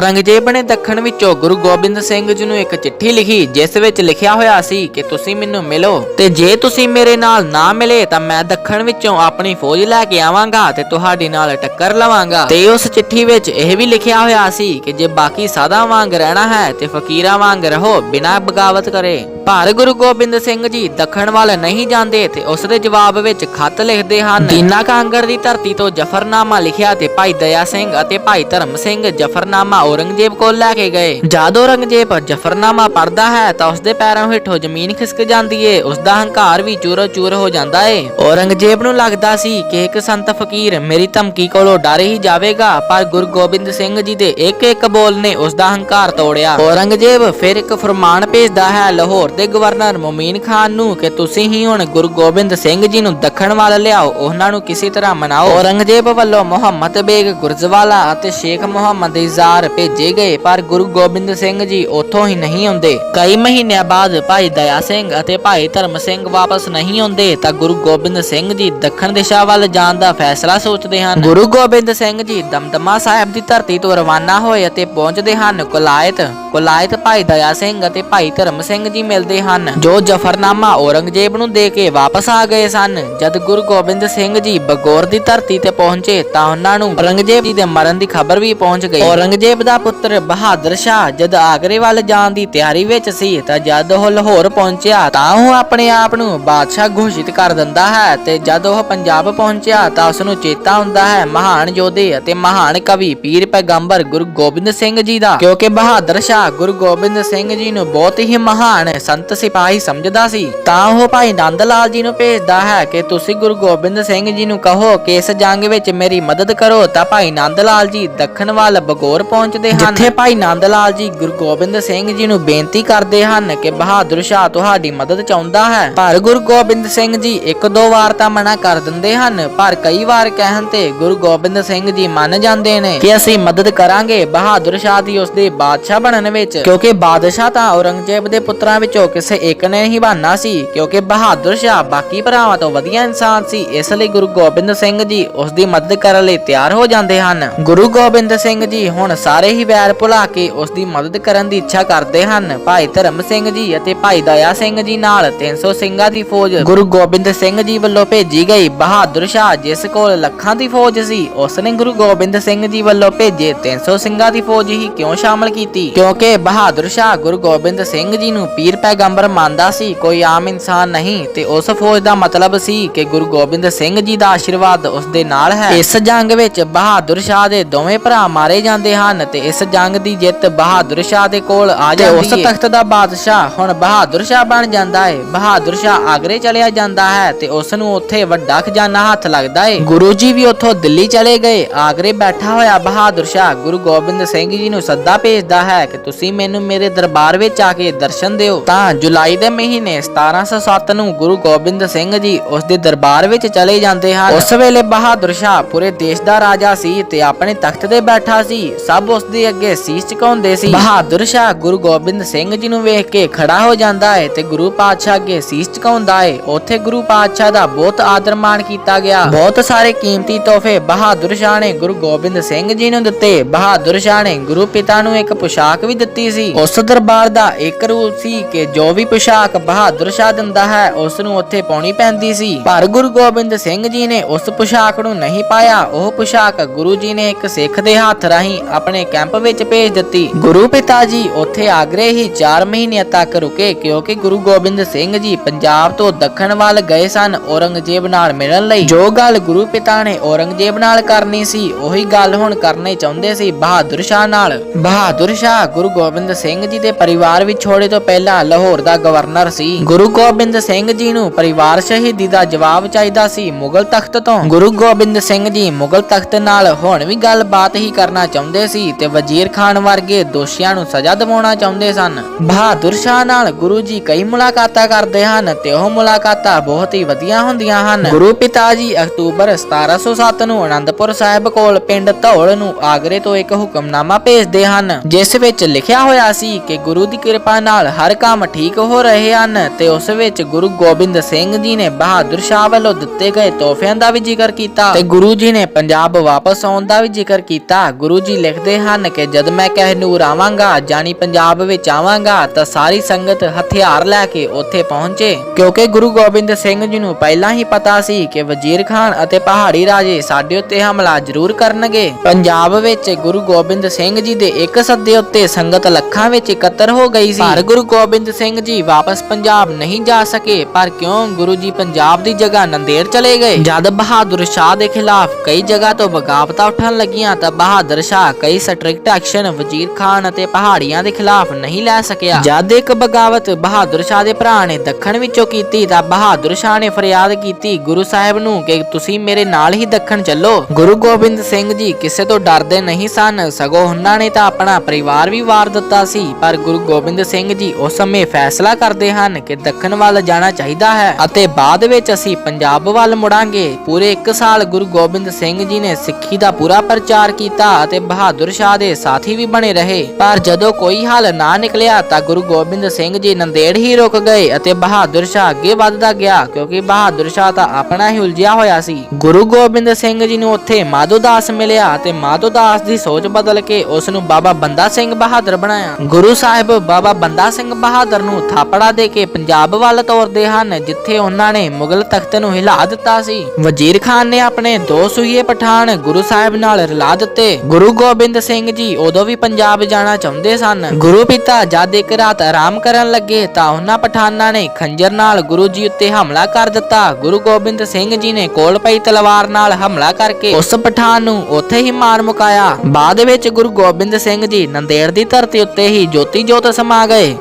ਔਰੰਗਜ਼ੇਬ ਨੇ ਦੱਖਣ ਵਿੱਚੋਂ ਗੁਰੂ ਗੋਬਿੰਦ ਸਿੰਘ ਜੀ ਨੂੰ ਇੱਕ ਚਿੱਠੀ ਲਿਖੀ, ਜਿਸ ਵਿੱਚ ਲਿਖਿਆ ਹੋਇਆ ਸੀ ਕਿ ਤੁਸੀਂ ਮੈਨੂੰ ਮਿਲੋ। ਤੇ ਜੇ ਤੁਸੀਂ ਮੇਰੇ ਨਾਲ ਨਾ ਮਿਲੇ, ਤਾਂ ਮੈਂ ਦੱਖਣ ਵਿੱਚੋਂ ਆਪਣੀ ਫੌਜ ਲੈ ਕੇ ਆਵਾਂਗਾ ਤੇ ਤੁਹਾਡੇ ਨਾਲ ਟੱਕਰ ਲਵਾਂਗਾ। ਤੇ ਉਸ ਚਿੱਠੀ ਵਿੱਚ ਇਹ ਵੀ ਲਿਖਿਆ ਹੋਇਆ ਸੀ ਕਿ ਜੇ ਬਾਕੀ ਸਾਦਾ ਵਾਂਗ ਰਹਿਣਾ ਹੈ ਤੇ ਫਕੀਰਾਂ ਵਾਂਗ ਰਹੋ, ਬਿਨਾਂ ਬਗਾਵਤ ਕਰੇ। ਪਰ ਗੁਰੂ ਗੋਬਿੰਦ ਸਿੰਘ ਜੀ ਦੱਖਣ ਵੱਲ ਨਹੀਂ ਜਾਂਦੇ ਤੇ ਉਸ ਦੇ ਜਵਾਬ ਵਿੱਚ ਖੱਤ ਲਿਖਦੇ ਹਨ। ਦੀਨਾ ਕਾਂਗੜ ਦੀ ਧਰਤੀ ਤੋਂ ਜਫਰਨਾਮਾ ਲਿਖਿਆ ਤੇ ਭਾਈ ਦਇਆ ਸਿੰਘ ਅਤੇ ਭਾਈ ਧਰਮ ਸਿੰਘ ਜਫਰਨਾਮਾ ਔਰੰਗਜ਼ੇਬ ਕੋਲ ਲੈ ਕੇ ਗਏ। ਜਦ ਔਰੰਗਜ਼ੇਬ ਜਫਰਨਾਮਾ ਪੜਦਾ ਹੈ ਤਾਂ ਉਸ ਦੇ ਪੈਰਾਂ ਹੇਠੋਂ ਜ਼ਮੀਨ ਖਿਸਕ ਜਾਂਦੀ ਏ ਉਸ ਦਾ ਹੰਕਾਰ ਵੀ ਚੂਰੋ ਚੂਰ ਹੋ ਜਾਂਦਾ ਏ। ਔਰੰਗਜ਼ੇਬ ਨੂੰ ਲੱਗਦਾ ਸੀ ਕਿ ਇੱਕ ਸੰਤ ਫਕੀਰ ਮੇਰੀ ਧਮਕੀ ਕੋਲੋਂ ਡਰ ਹੀ ਜਾਵੇਗਾ, ਪਰ ਗੁਰੂ ਗੋਬਿੰਦ ਸਿੰਘ ਜੀ ਦੇ ਇੱਕ ਇੱਕ ਬੋਲ ਨੇ ਉਸ ਦਾ ਹੰਕਾਰ ਤੋੜਿਆ। ਔਰੰਗਜ਼ੇਬ ਫਿਰ ਇੱਕ ਫਰਮਾਨ ਭੇਜਦਾ ਹੈ, ਲਾਹੌਰ ਦੇ ਗਵਰਨਰ ਮੁਮੀਨ ਖਾਨ ਨੂੰ ਕਿ ਤੁਸੀਂ ਹੀ ਹੁਣ ਗੁਰੂ ਗੋਬਿੰਦ ਸਿੰਘ ਜੀ ਨੂੰ ਦੱਖਣ ਵੱਲ ਲਿਆਓ ਉਹਨਾਂ ਨੂੰ ਕਿਸੇ ਤਰ੍ਹਾਂ ਮਨਾਓ। ਔਰੰਗਜ਼ੇਬ ਵੱਲੋਂ ਮੁਹੰਮਦ ਬੇਗ ਗੁਰਜਵਾਲਾ ਅਤੇ ਸ਼ੇਖ ਮੁਹੰਮਦ ਇਜ਼ਾਰ ਭੇਜੇ ਗਏ ਪਰ ਗੁਰੂ ਗੋਬਿੰਦ ਸਿੰਘ ਜੀ ਉੱਥੋਂ ਹੀ ਨਹੀਂ ਆਉਂਦੇ। ਕਈ ਮਹੀਨਿਆਂ ਬਾਅਦ ਭਾਈ ਦਇਆ ਸਿੰਘ ਅਤੇ ਭਾਈ ਧਰਮ ਸਿੰਘ ਵਾਪਸ ਨਹੀਂ ਆਉਂਦੇ ਤਾਂ ਗੁਰੂ ਗੋਬਿੰਦ ਸਿੰਘ ਜੀ ਦੱਖਣ ਦਿਸ਼ਾ ਵੱਲ ਜਾਣ ਦਾ ਫੈਸਲਾ ਸੋਚਦੇ ਹਨ। ਗੁਰੂ ਗੋਬਿੰਦ ਸਿੰਘ ਜੀ ਦਮਦਮਾ ਸਾਹਿਬ ਦੀ ਧਰਤੀ ਤੋਂ ਰਵਾਨਾ ਹੋਏ ਅਤੇ ਪਹੁੰਚਦੇ ਹਨ ਕੁਲਾਇਤ। ਕੁਲਾਇਤ ਭਾਈ ਦਇਆ ਸਿੰਘ ਅਤੇ ਭਾਈ ਧਰਮ ਸਿੰਘ ਜੀ ਮਿਲਦੇ ਹਨ। ਜੋ ਜਫਰਨਾਮਾ ਔਰੰਗਜ਼ੇਬ ਨੂੰ ਦੇ ਕੇ ਵਾਪਸ ਆ ਗਏ ਸਨ, ਜਦ ਗੁਰੂ ਗੋਬਿੰਦ ਸਿੰਘ ਜੀ ਬਗੌਰ ਦੀ ਧਰਤੀ ਤੇ ਪਹੁੰਚੇ ਤਾਂ ਉਹਨਾਂ ਨੂੰ ਔਰੰਗਜ਼ੇਬ ਜੀ ਦੇ ਮਰਨ ਦੀ ਖਬਰ ਵੀ ਪਹੁੰਚ ਗਈ। ਔਰੰਗਜ਼ੇਬ ਦਾ ਪੁੱਤਰ ਬਹਾਦਰ ਸ਼ਾਹ ਜਦ ਆਗਰੇ ਵੱਲ ਜਾਣ ਦੀ ਤਿਆਰੀ ਵਿੱਚ ਸੀ ਤਾਂ ਜਦ ਉਹ ਲਾਹੌਰ ਪਹੁੰਚਿਆ ਤਾਂ ਉਹ ਆਪਣੇ ਆਪ ਨੂੰ ਬਾਦਸ਼ਾਹ ਘੋਸ਼ਿਤ ਕਰ ਦਿੰਦਾ ਹੈ ਤੇ ਜਦ ਉਹ ਪੰਜਾਬ ਪਹੁੰਚਿਆ ਤਾਂ ਉਸ ਨੂੰ ਚੇਤਾ ਹੁੰਦਾ ਹੈ ਮਹਾਨ ਯੋਧੇ ਅਤੇ ਮਹਾਨ ਕਵੀ ਪੀਰ ਪੈਗੰਬਰ ਗੁਰੂ ਗੋਬਿੰਦ ਸਿੰਘ ਜੀ ਦਾ। ਕਿਉਂਕਿ ਬਹਾਦਰ ਸ਼ਾਹ ਗੁਰੂ ਗੋਬਿੰਦ ਸਿੰਘ ਜੀ ਨੂੰ ਬਹੁਤ ਹੀ ਮਹਾਨ ਸੰਤ ਸਿਪਾਹੀ ਸਮਝਦਾ ਸੀ। ਤਾਂ ਉਹ ਭਾਈ ਨੰਦ ਲਾਲ ਜੀ ਨੂੰ ਭੇਜਦਾ ਹੈ ਕਿ ਤੁਸੀਂ ਗੁਰੂ ਗੋਬਿੰਦ ਸਿੰਘ ਜੀ ਨੂੰ ਕਹੋ ਕਿ ਇਸ ਜੰਗ ਵਿੱਚ ਮੇਰੀ ਮਦਦ ਕਰੋ, ਤਾਂ ਭਾਈ ਨੰਦ ਲਾਲ ਜੀ ਦੱਖਣ ਵੱਲ ਬਗੌਰ ਪਹੁੰਚਦੇ ਹਨ। ਜਿੱਥੇ ਭਾਈ ਨੰਦ ਲਾਲ ਜੀ ਗੁਰੂ ਗੋਬਿੰਦ ਸਿੰਘ ਜੀ ਨੂੰ ਬੇਨਤੀ ਕਰਦੇ ਹਨ ਕਿ ਬਹਾਦਰ ਸ਼ਾਹ ਤੁਹਾਡੀ ਮਦਦ ਚਾਹੁੰਦਾ ਹੈ। ਪਰ ਗੁਰੂ ਗੋਬਿੰਦ ਸਿੰਘ ਜੀ ਇੱਕ ਦੋ ਵਾਰ ਤਾਂ ਮਨਾ ਕਰ ਦਿੰਦੇ ਹਨ, ਪਰ ਕਈ ਵਾਰ ਕਹਿਣ ਤੇ ਗੁਰੂ ਗੋਬਿੰਦ ਸਿੰਘ ਜੀ ਮੰਨ ਜਾਂਦੇ ਨੇ ਕਿ ਅਸੀਂ ਮਦਦ ਕਰਾਂਗੇ ਬਹਾਦਰ ਸ਼ਾਹ ਦੀ ਉਸਦੇ ਬਾਦਸ਼ਾਹ ਬਣਨ ਵਿੱਚ। ਕਿਉਂਕਿ ਬਾਦਸ਼ਾਹ ਤਾਂ ਔਰੰਗਜ਼ੇਬ ਦੇ ਪੁੱਤਰਾਂ ਵਿੱਚੋਂ ਕਿਸੇ ਇੱਕ ਨੇ ਹੀ ਬਣਨਾ ਸੀ, ਕਿਉਂਕਿ ਬਹਾਦਰ ਸ਼ਾਹ ਬਾਕੀ ਭਰਾਵਾਂ ਤੋਂ ਵਧੀਆ ਇਨਸਾਨ ਸੀ, ਇਸ ਲਈ ਗੁਰੂ ਗੋਬਿੰਦ ਸਿੰਘ ਜੀ ਉਸ ਦੀ ਮਦਦ ਕਰਨ ਲਈ ਤਿਆਰ ਹੋ ਜਾਂਦੇ ਹਨ। ਗੁਰੂ ਗੋਬਿੰਦ ਸਿੰਘ ਜੀ ਹੁਣ ਸਾਰੇ ਹੀ ਵੈਰ ਭੁਲਾ ਕੇ ਉਸ ਦੀ ਮਦਦ ਕਰਨ ਦੀ ਇੱਛਾ ਕਰਦੇ ਹਨ। ਭਾਈ ਧਰਮ ਸਿੰਘ ਜੀ ਅਤੇ ਭਾਈ ਦਇਆ ਸਿੰਘ ਜੀ ਨਾਲ 300 ਸਿੰਘਾਂ ਦੀ ਫੌਜ ਗੁਰੂ ਗੋਬਿੰਦ ਸਿੰਘ ਜੀ ਵੱਲੋਂ ਭੇਜੀ ਗਈ। ਬਹਾਦਰ ਸ਼ਾਹ ਜਿਸ ਕੋਲ ਲੱਖਾਂ ਦੀ ਫੌਜ ਸੀ, ਉਸ ਨੇ ਗੁਰੂ ਗੋਬਿੰਦ ਸਿੰਘ ਜੀ ਵੱਲੋਂ ਭੇਜੇ 300 ਸਿੰਘਾਂ ਦੀ ਫੌਜ ਹੀ ਕਿਉਂ ਸ਼ਾਮਲ ਕੀਤੀ? ਕਿਉਂਕਿ ਬਹਾਦਰ ਸ਼ਾਹ ਗੁਰੂ ਗੋਬਿੰਦ ਸਿੰਘ ਜੀ ਨੂੰ ਪੀਰ ਪੈਗੰਬਰ ਮੰਨਦਾ ਸੀ ਕੋਈ ਆਮ ਇਨਸਾਨ ਨਹੀਂ ਤੇ ਉਸ ਫੌਜ ਦਾ ਮਤਲਬ ਸੀ ਕਿ ਗੁਰੂ ਗੋਬਿੰਦ ਸਿੰਘ ਜੀ ਦਾ ਆਸ਼ੀਰਵਾਦ ਉਸ ਦੇ ਨਾਲ ਹੈ। ਇਸ ਜੰਗ ਵਿੱਚ ਬਹਾਦਰ ਸ਼ਾਹ ਦੇ ਦੋਵੇਂ ਭਰਾ ਮਾਰੇ ਜਾਂਦੇ ਹਨ ਤੇ ਇਸ ਜੰਗ ਦੀ ਜਿੱਤ ਬਹਾਦਰ ਸ਼ਾਹ ਦੇ ਕੋਲ ਆ ਜਾਂਦੀ ਹੈ ਉਸ ਤਖਤ ਦਾ ਬਾਦਸ਼ਾਹ ਹੁਣ ਬਹਾਦਰ ਸ਼ਾਹ ਬਣ ਜਾਂਦਾ ਹੈ ਬਹਾਦਰ ਸ਼ਾਹ ਆਗਰੇ ਚਲਿਆ ਜਾਂਦਾ ਹੈ ਤੇ ਉਸ ਨੂੰ ਉੱਥੇ ਵੱਡਾ ਖਜ਼ਾਨਾ ਹੱਥ ਲੱਗਦਾ ਹੈ ਗੁਰੂ ਜੀ ਵੀ ਉੱਥੋਂ ਦਿੱਲੀ ਚਲੇ ਗਏ। ਆਗਰੇ ਬੈਠਾ ਹੋਇਆ ਬਹਾਦਰ ਸ਼ਾਹ ਗੁਰੂ ਗੋਬਿੰਦ ਸਿੰਘ ਜੀ ਨੂੰ ਸੱਦਾ ਭੇਜਦਾ ਹੈ ਕਿ ਤੁਸੀਂ ਮੈਨੂੰ ਮੇਰੇ ਦਰਬਾਰ ਵਿੱਚ ਆ ਕੇ ਦਰਸ਼ਨ ਦਿਓ। ਤਾਂ ਜੁਲਾਈ ਦੇ ਮਹੀਨੇ 1707 ਨੂੰ ਗੁਰੂ ਗੋਬਿੰਦ ਸਿੰਘ ਜੀ ਉਸ ਦੇ ਦਰਬਾਰ ਵਿੱਚ ਚਲੇ ਜਾਂਦੇ ਹਨ। ਉਸ ਵੇਲੇ ਬਹਾਦਰ ਸ਼ਾਹ ਪੂਰੇ ਦੇਸ਼ ਦਾ ਰਾਜਾ ਸੀ ਤੇ ਆਪਣੇ ਤਖਤ ਤੇ ਬੈਠਾ ਸੀ। ਸਭ ਉਸ ਦੇ ਅੱਗੇ ਸੀਸ ਝੁਕਾਉਂਦੇ ਸੀ। ਬਹਾਦਰ ਸ਼ਾਹ ਗੁਰੂ ਗੋਬਿੰਦ ਸਿੰਘ ਜੀ ਨੂੰ ਵੇਖ ਕੇ ਖੜਾ ਹੋ ਜਾਂਦਾ ਹੈ ਤੇ ਗੁਰੂ ਪਾਤਸ਼ਾਹ ਅੱਗੇ ਸੀਸ ਝੁਕਾਉਂਦਾ ਹੈ ਉੱਥੇ ਗੁਰੂ ਪਾਤਸ਼ਾਹ ਦਾ ਬਹੁਤ ਆਦਰ ਮਾਣ ਕੀਤਾ ਗਿਆ। ਬਹੁਤ ਸਾਰੇ ਕੀਮਤੀ ਤੋਹਫੇ ਬਹਾਦਰ ਸ਼ਾਹ ਨੇ ਗੁਰੂ ਗੋਬਿੰਦ ਸਿੰਘ ਜੀ ਨੂੰ ਦਿੱਤੇ। ਬਹਾਦਰ ਸ਼ਾਹ ਨੇ ਗੁਰੂ ਪਿਤਾ ਨੂੰ ਇੱਕ ਪੁਸ਼ਾਕ ਵੀ ਦਿੱਤੀ ਸੀ। ਉਸ ਦਰਬਾਰ ਦਾ ਇੱਕ ਰੂਲ ਸੀ ਕਿ ਜੋ ਵੀ ਪੁਸ਼ਾਕ ਬਹਾਦਰ ਸ਼ਾਹ ਦਿੰਦਾ ਹੈ, ਉਸ ਨੂੰ ਉੱਥੇ ਪਾਉਣੀ ਪੈਂਦੀ ਸੀ। ਪਰ ਗੁਰੂ ਗੋਬਿੰਦ ਸਿੰਘ ਜੀ ਨੇ ਉਸ ਪੁਸ਼ਾਕ ਨੂੰ ਨਹੀਂ ਪਾਇਆ। ਉਹ ਪੁਸ਼ਾਕ ਗੁਰੂ ਜੀ ਨੇ ਇੱਕ ਸਿੱਖ ਦੇ ਹੱਥ ਰਾਹੀਂ ਆਪਣੇ ਕੈਂਪ ਵਿੱਚ ਭੇਜ ਦਿੱਤੀ। ਗੁਰੂ ਪਿਤਾ ਜੀ ਉੱਥੇ ਆਗਰੇ ਹੀ 4 ਮਹੀਨਿਆਂ ਤੱਕ ਰੁਕੇ, ਕਿਉਂਕਿ ਗੁਰੂ ਗੋਬਿੰਦ ਸਿੰਘ ਜੀ ਪੰਜਾਬ ਤੋਂ ਦੱਖਣ ਵੱਲ ਗਏ ਸਨ ਔਰੰਗਜ਼ੇਬ ਨਾਲ ਮਿਲਣ ਲਈ। ਜੋ ਗੱਲ ਗੁਰੂ ਪਿਤਾ ਨੇ ਔਰੰਗਜ਼ੇਬ ਨਾਲ ਕਰਨੀ ਸੀ, ਉਹੀ ਗੱਲ ਹੁਣ ਕਰਨੀ ਚਾਹੁੰਦੇ ਸੀ ਬਹਾਦਰ ਸ਼ਾਹ ਨਾਲ। ਬਹਾਦਰ ਸ਼ਾਹ ਗੁਰੂ ਗੋਬਿੰਦ ਸਿੰਘ ਜੀ ਦੇ ਪਰਿਵਾਰ ਵਿਛੋੜੇ ਤੋਂ ਪਹਿਲਾਂ ਲਾਹੌਰ ਦਾ ਗਵਰਨਰ ਸੀ। ਗੁਰੂ ਗੋਬਿੰਦ ਸਿੰਘ ਜੀ ਨੂੰ ਪਰਿਵਾਰ ਸ਼ਹੀਦੀ ਦਾ ਜਵਾਬ ਚਾਹੀਦਾ ਸੀ ਮੁਗਲ ਤਖਤ ਤੋਂ। ਗੁਰੂ ਗੋਬਿੰਦ ਸਿੰਘ ਜੀ ਮੁਗਲ ਤਖਤ ਨਾਲ ਹੁਣ ਵੀ ਗੱਲਬਾਤ ਹੀ ਕਰਨਾ ਚਾਹੁੰਦੇ ਸੀ ਤੇ ਵਜ਼ੀਰ ਖਾਨ ਵਰਗੇ ਦੋਸ਼ੀਆਂ ਨੂੰ ਸਜ਼ਾ ਦਿਵਾਉਣਾ ਚਾਹੁੰਦੇ ਸਨ। ਬਹਾਦਰ ਸ਼ਾਹ ਨਾਲ ਗੁਰੂ ਜੀ ਕਈ ਮੁਲਾਕਾਤਾਂ ਕਰਦੇ ਹਨ ਤੇ ਉਹ ਮੁਲਾਕਾਤਾਂ ਬਹੁਤ ਹੀ ਵਧੀਆ ਹੁੰਦੀਆਂ ਹਨ। ਗੁਰੂ ਪਿਤਾ ਜੀ ਅਕਤੂਬਰ 1707 ਨੂੰ ਅਨੰਦਪੁਰ ਸਾਹਿਬ ਕੋਲ ਪਿੰਡ ਧੌਲ ਨੂੰ ਆਗਰੇ ਤੋਂ ਇੱਕ ਹੁਕਮਨਾਮਾ ਭੇਜਦੇ ਹਨ, ਜਿਸ ਵਿੱਚ ਲਿਖਿਆ ਹੋਇਆ ਸੀ ਕਿ ਗੁਰੂ ਦੀ ਕਿਰਪਾ ਨਾਲ ਹਰ ਕੰਮ ਠੀਕ ਹੋ ਰਹੇ ਹਨ ਤੇ ਉਸ ਵਿੱਚ ਗੁਰੂ ਗੋਬਿੰਦ ਸਿੰਘ ਜੀ ਨੇ ਬਹਾਦਰ ਸ਼ਾਹ ਵੱਲੋਂ ਦਿੱਤੇ ਗਏ ਤੋਹਫਿਆਂ ਦਾ ਵੀ ਜ਼ਿਕਰ ਕੀਤਾ ਤੇ ਗੁਰੂ ਜੀ ਨੇ ਪੰਜਾਬ ਵਾਪਸ ਆਉਣ ਦਾ ਵੀ ਜ਼ਿਕਰ ਕੀਤਾ। ਗੁਰੂ ਜੀ ਲਿਖਦੇ ਹਨ ਕਿ ਜਦ ਮੈਂ ਕਹਿਨੂਰ ਆਵਾਂਗਾ ਜਾਨੀ ਪੰਜਾਬ ਵਿੱਚ ਆਵਾਂਗਾ, ਤਾਂ ਸਾਰੀ ਸੰਗਤ ਹਥਿਆਰ ਲੈ ਕੇ ਉੱਥੇ ਪਹੁੰਚੇ। ਕਿਉਂਕਿ ਗੁਰੂ ਗੋਬਿੰਦ ਸਿੰਘ ਜੀ ਨੂੰ ਪਹਿਲਾਂ ਹੀ ਪਤਾ ਸੀ ਕਿ ਵਜ਼ੀਰ ਖਾਨ ਅਤੇ ਪਹਾੜੀ ਰਾਜੇ ਸਾਡੇ ਉੱਤੇ ਹਮਲਾ ਜ਼ਰੂਰ ਕਰਨਗੇ। ਪੰਜਾਬ ਵਿੱਚ ਗੁਰੂ ਗੋਬਿੰਦ ਸਿੰਘ ਜੀ ਦੇ ਇੱਕ ਸੱਦੇ ਉੱਤੇ ਸੰਗਤ ਲੱਖਾਂ ਵਿੱਚ ਇਕੱਤਰ ਹੋ ਗਈ ਸੀ। ਪਰ ਗੁਰੂ ਗੋਬਿੰਦ ਸਿੰਘ ਜੀ ਵਾਪਸ ਪੰਜਾਬ ਨਹੀਂ ਜਾ ਸਕੇ, ਪਰ ਕਿਉਂ ਗੁਰੂ ਜੀ ਪੰਜਾਬ ਦੀ ਜਗ੍ਹਾ ਨੰਦੇੜ ਚਲੇ ਗਏ? ਜਦ ਬਹਾਦਰ ਸ਼ਾਹ ਦੇ ਖਿਲਾਫ ਕਈ ਜਗ੍ਹਾ ਤੋਂ ਬਗਾਵਤਾਂ ਉੱਠਣ ਲੱਗੀਆਂ, ਤਾਂ ਬਹਾਦਰ ਸ਼ਾਹ ਕਈ ਸਟ੍ਰਿਕਟ ਐਕਸ਼ਨ ਵਜ਼ੀਰ ਖਾਨ ਅਤੇ ਪਹਾੜੀਆਂ ਦੇ ਖਿਲਾਫ ਨਹੀਂ ਲੈ ਸਕਿਆ। ਜਦ ਇੱਕ ਬਗਾਵਤ ਬਹਾਦਰ ਸ਼ਾਹ ਦੇ ਭਰਾ ਨੇ ਦੱਖਣ ਵਿੱਚੋਂ ਕੀਤੀ, ਤਾਂ ਬਹਾਦਰ ਸ਼ਾਹ ਨੇ ਫਰਿਆਦ ਕੀਤੀ ਗੁਰੂ ਸਾਹਿਬ ਨੂੰ ਕਿ ਤੁਸੀਂ ਮੇਰੇ ਨਾਲ ਹੀ ਦੱਖਣ ਚੱਲੋ। ਗੁਰੂ ਗੋਬਿੰਦ ਸਿੰਘ ਜੀ ਕਿਸੇ ਤੋਂ ਡਰਦੇ ਨਹੀਂ ਸਨ। ਸਗੋਂ ਉਹਨਾਂ ਨੇ ਤਾਂ ਆਪਣਾ ਪਰਿਵਾਰ ਵੀ ਵਾਰ ਦਿੱਤਾ ਸੀ, ਪਰ ਗੁਰੂ ਗੋਬਿੰਦ ਸਿੰਘ ਜੀ ਉਸ ਸਮੇਂ ਫੈਸਲਾ ਕਰਦੇ ਹਨ ਕਿ ਦੱਖਣ ਵੱਲ ਜਾਣਾ ਚਾਹੀਦਾ ਹੈ ਅਤੇ ਬਾਅਦ ਵਿੱਚ ਅਸੀਂ ਪੰਜਾਬ ਵੱਲ ਮੁੜਾਂਗੇ। ਪੂਰੇ 1 ਸਾਲ ਗੁਰੂ ਗੋਬਿੰਦ ਸਿੰਘ ਜੀ ਨੇ ਸਿੱਖੀ ਦਾ ਪੂਰਾ ਪ੍ਰਚਾਰ ਕੀਤਾ ਅਤੇ ਬਹਾਦਰ ਸ਼ਾਹ ਦੇ ਸਾਥੀ ਵੀ ਬਣੇ ਰਹੇ। ਪਰ ਜਦੋਂ ਕੋਈ ਹੱਲ ਨਾ ਨਿਕਲਿਆ ਤਾਂ ਗੁਰੂ ਗੋਬਿੰਦ ਸਿੰਘ ਜੀ ਨੰਦੇੜ ਹੀ ਰੁਕ ਗਏ ਅਤੇ ਬਹਾਦਰ ਸ਼ਾਹ ਅੱਗੇ ਵੱਧਦਾ ਗਿਆ ਕਿਉਂਕਿ ਬਹਾਦਰ ਸ਼ਾਹ ਤਾਂ ਆਪਣਾ ਹੀ ਉਲਝਿਆ ਹੋਇਆ ਸੀ। ਗੁਰੂ ਗੋਬਿੰਦ ਸਿੰਘ ਜੀ ਨੂੰ ਉੱਥੇ ਮਾਧੋਦਾਸ ਮਿਲਿਆ ਤੇ ਮਾਧੋਦਾਸ ਦੀ ਸੋਚ ਬਦਲ ਕੇ ਉਸ ਨੂੰ ਬਾਬਾ ਬੰਦਾ ਸਿੰਘ ਬਹਾਦਰ ਬਣਾਇਆ। ਗੁਰੂ ਸਾਹਿਬ ਬਾਬਾ ਬੰਦਾ ਸਿੰਘ ਬਹਾਦਰ ਬਹਾਦਰ ਨੂੰ ਥਾਪੜਾ ਦੇ ਕੇ ਪੰਜਾਬ ਵੱਲ ਤੋਰਦੇ ਹਨ, ਜਿੱਥੇ ਉਹਨਾਂ ਨੇ ਮੁਗਲ ਤਖਤ ਨੂੰ ਹਿਲਾ ਦਿੱਤਾ ਸੀ। ਵਜ਼ੀਰ ਖਾਨ ਨੇ ਆਪਣੇ ਦੋ ਸੂਈਏ ਪਠਾਨ ਗੁਰੂ ਸਾਹਿਬ ਨਾਲ ਰਲਾ ਦਿੱਤੇ। ਗੁਰੂ ਗੋਬਿੰਦ ਸਿੰਘ ਜੀ ਉਦੋਂ ਵੀ ਪੰਜਾਬ ਜਾਣਾ ਚਾਹੁੰਦੇ ਸਨ। ਗੁਰੂ ਪਿਤਾ ਜਦ ਇੱਕ ਰਾਤ ਆਰਾਮ ਕਰਨ ਲੱਗੇ ਤਾਂ ਉਹਨਾਂ ਪਠਾਨਾਂ ਨੇ ਖੰਜਰ ਨਾਲ ਗੁਰੂ ਜੀ ਉੱਤੇ ਹਮਲਾ ਕਰ ਦਿੱਤਾ। ਗੁਰੂ ਗੋਬਿੰਦ ਸਿੰਘ ਜੀ ਨੇ ਕੋਲ ਪਈ ਤਲਵਾਰ ਨਾਲ ਹਮਲਾ ਕਰਕੇ ਉਸ ਪਠਾਨ ਨੂੰ ਉੱਥੇ ਹੀ ਮਾਰ ਮੁਕਾਇਆ। ਬਾਅਦ ਵਿੱਚ ਗੁਰੂ ਗੋਬਿੰਦ ਸਿੰਘ ਜੀ ਨੰਦੇੜ ਦੀ ਧਰਤੀ ਉੱਤੇ ਹੀ ਜੋਤੀ ਜੋਤ ਸਮਾ ਗਏ।